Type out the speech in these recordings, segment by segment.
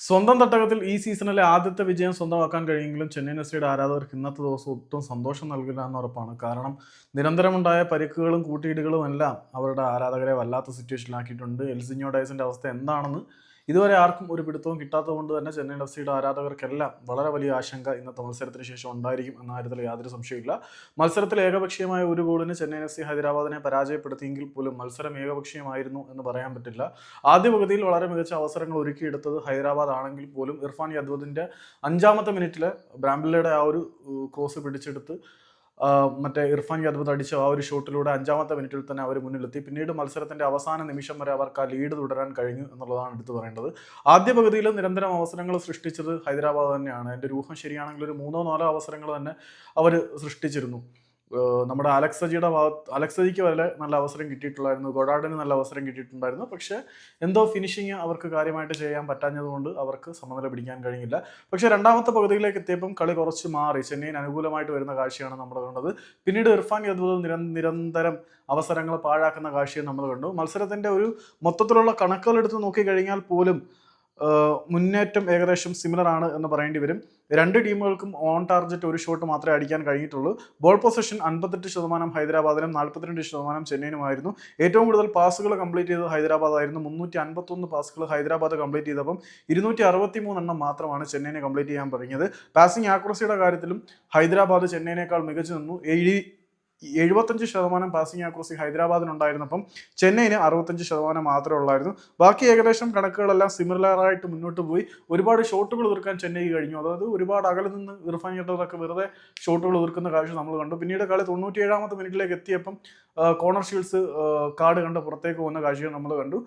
സ്വന്തം തട്ടകത്തിൽ ഈ സീസണിലെ ആദ്യത്തെ വിജയം സ്വന്തമാക്കാൻ കഴിയുമെങ്കിലും ചെന്നൈയിൻ എഫ് ആരാധകർക്ക് ഇന്നത്തെ ദിവസം ഒട്ടും സന്തോഷം നൽകില്ല എന്ന് ഉറപ്പാണ്. കാരണം നിരന്തരമുണ്ടായ പരിക്കുകളും കൂട്ടിയിടികളും എല്ലാം അവരുടെ ആരാധകരെ വല്ലാത്ത സിറ്റുവേഷനിലാക്കിയിട്ടുണ്ട് എൽസിഞ്ഞോ ഡയസിന്റെ അവസ്ഥ എന്താണെന്ന് ഇതുവരെ ആർക്കും ഒരു പിടുത്തവും കിട്ടാത്തത് കൊണ്ട് തന്നെ ചെന്നൈയിൻ എഫ് സിയുടെ ആരാധകർക്കെല്ലാം വളരെ വലിയ ആശങ്ക ഇന്നത്തെ മത്സരത്തിന് ശേഷം ഉണ്ടായിരിക്കും എന്ന കാര്യത്തിൽ യാതൊരു സംശയമില്ല മത്സരത്തിൽ ഏകപക്ഷീയമായ ഒരു ഗോളിന് ചെന്നൈയിൻ എഫ് സി ഹൈദരാബാദിനെ പരാജയപ്പെടുത്തിയെങ്കിൽ പോലും മത്സരം ഏകപക്ഷീയമായിരുന്നു എന്ന് പറയാൻ പറ്റില്ല. ആദ്യ പകുതിയിൽ വളരെ മികച്ച അവസരങ്ങൾ ഒരുക്കിയെടുത്തത് ഹൈദരാബാദ് ആണെങ്കിൽ പോലും ഇർഫാൻ യദ്വദിന്റെ അഞ്ചാമത്തെ മിനിറ്റിൽ ബ്രാംബില്ലയുടെ ആ ഒരു ക്രോസ് പിടിച്ചെടുത്ത് മറ്റേ ഇർഫാൻ യാദവ് അടിച്ച ആ ഒരു ഷോട്ടിലൂടെ അഞ്ചാമത്തെ മിനിറ്റിൽ തന്നെ അവർ മുന്നിലെത്തി. പിന്നീട് മത്സരത്തിന്റെ അവസാന നിമിഷം വരെ അവർക്ക് ആ ലീഡ് തുടരാൻ കഴിഞ്ഞു എന്നുള്ളതാണ് എടുത്തു പറയേണ്ടത്. ആദ്യ പകുതിയിൽ നിരന്തരം അവസരങ്ങൾ സൃഷ്ടിച്ചത് ഹൈദരാബാദ് തന്നെയാണ്. എന്റെ ഒരു ഊഹം ശരിയാണെങ്കിൽ ഒരു മൂന്നോ നാലോ അവസരങ്ങൾ തന്നെ അവർ സൃഷ്ടിച്ചിരുന്നു. നമ്മുടെ അലക്സജിയുടെ ഭാഗത്ത് അലക്സജിക്ക് വരെ നല്ല അവസരം കിട്ടിയിട്ടുണ്ടായിരുന്നു ഗൊഡാഡിന് നല്ല അവസരം കിട്ടിയിട്ടുണ്ടായിരുന്നു. പക്ഷേ എന്തോ ഫിനിഷിങ് അവർക്ക് കാര്യമായിട്ട് ചെയ്യാൻ പറ്റാഞ്ഞതുകൊണ്ട് അവർക്ക് സമനില പിടിക്കാൻ കഴിഞ്ഞില്ല. പക്ഷേ രണ്ടാമത്തെ പകുതിയിലേക്ക് എത്തിയപ്പം കളി കുറച്ച് മാറി. ചെന്നൈയിന് അനുകൂലമായിട്ട് വരുന്ന കാഴ്ചയാണ് നമ്മൾ കണ്ടത്. പിന്നീട് ഇർഫാൻ യദ്വത് നിര നിരന്തരം അവസരങ്ങൾ പാഴാക്കുന്ന കാഴ്ചയും നമ്മൾ കണ്ടു. മത്സരത്തിന്റെ ഒരു മൊത്തത്തിലുള്ള കണക്കുകൾ എടുത്ത് നോക്കിക്കഴിഞ്ഞാൽ പോലും മുന്നേറ്റം ഏകദേശം സിമിലർ ആണ് എന്ന് പറയേണ്ടി വരും. രണ്ട് ടീമുകൾക്കും ഓൺ ടാർജറ്റ് ഒരു ഷോട്ട് മാത്രമേ അടിക്കാൻ കഴിഞ്ഞിട്ടുള്ളൂ. ബോൾ പൊസിഷൻ അൻപത്തെട്ട് ശതമാനം ഹൈദരാബാദിനും നാൽപ്പത്തിരണ്ട് ശതമാനം ചെന്നൈയിനുമായിരുന്നു ഏറ്റവും കൂടുതൽ പാസുകൾ കംപ്ലീറ്റ് ചെയ്തത് ഹൈദരാബാദ് ആയിരുന്നു. മുന്നൂറ്റി അൻപത്തൊന്ന് പാസുകൾ ഹൈദരാബാദ് കംപ്ലീറ്റ് ചെയ്തപ്പം ഇരുന്നൂറ്റി അറുപത്തി മൂന്നെണ്ണം മാത്രമാണ് ചെന്നൈനെ കംപ്ലീറ്റ് ചെയ്യാൻ പറഞ്ഞത് പാസിംഗ് ആക്യുറസിയുടെ കാര്യത്തിലും ഹൈദരാബാദ് ചെന്നൈനേക്കാൾ മികച്ചു നിന്നു. എഴുപത്തഞ്ച് ശതമാനം പാസിംഗ് ആക്രോസി ഹൈദരാബാദിനുണ്ടായിരുന്നപ്പം ചെന്നൈന് അറുപത്തഞ്ച് ശതമാനം മാത്രമേ ഉള്ളായിരുന്നു. ബാക്കി ഏകദേശം കണക്കുകളെല്ലാം സിമിലറായിട്ട് മുന്നോട്ട് പോയി. ഒരുപാട് ഷോട്ടുകൾ തീർക്കാൻ ചെന്നൈ കഴിഞ്ഞു. അതായത് ഒരുപാട് അകലെ നിന്ന് ഇർഫാൻ ഇട്ടതൊക്കെ വെറുതെ ഷോട്ടുകൾ തീർക്കുന്ന കാഴ്ച നമ്മൾ കണ്ടു. പിന്നീട് കളി തൊണ്ണൂറ്റി ഏഴാമത്തെ മിനിറ്റിലേക്ക് എത്തിയപ്പം കോർണർ ഷീൽസ് കാർഡ് കണ്ട് പുറത്തേക്ക് പോകുന്ന കാഴ്ചകൾ നമ്മൾ കണ്ടു.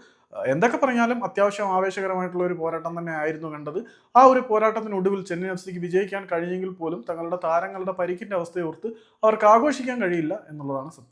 എന്തൊക്കെ പറഞ്ഞാലും അത്യാവശ്യം ആവേശകരമായിട്ടുള്ള ഒരു പോരാട്ടം തന്നെ ആയിരുന്നു കണ്ടത്. ആ ഒരു പോരാട്ടത്തിനൊടുവിൽ ചെന്നൈ എഫ് സിക്ക് വിജയിക്കാൻ കഴിഞ്ഞെങ്കിൽ പോലും തങ്ങളുടെ താരങ്ങളുടെ പരിക്കിന്റെ അവസ്ഥയോർത്ത് അവർക്ക് ആഘോഷിക്കാൻ കഴിയില്ല എന്നുള്ളതാണ് സത്യം.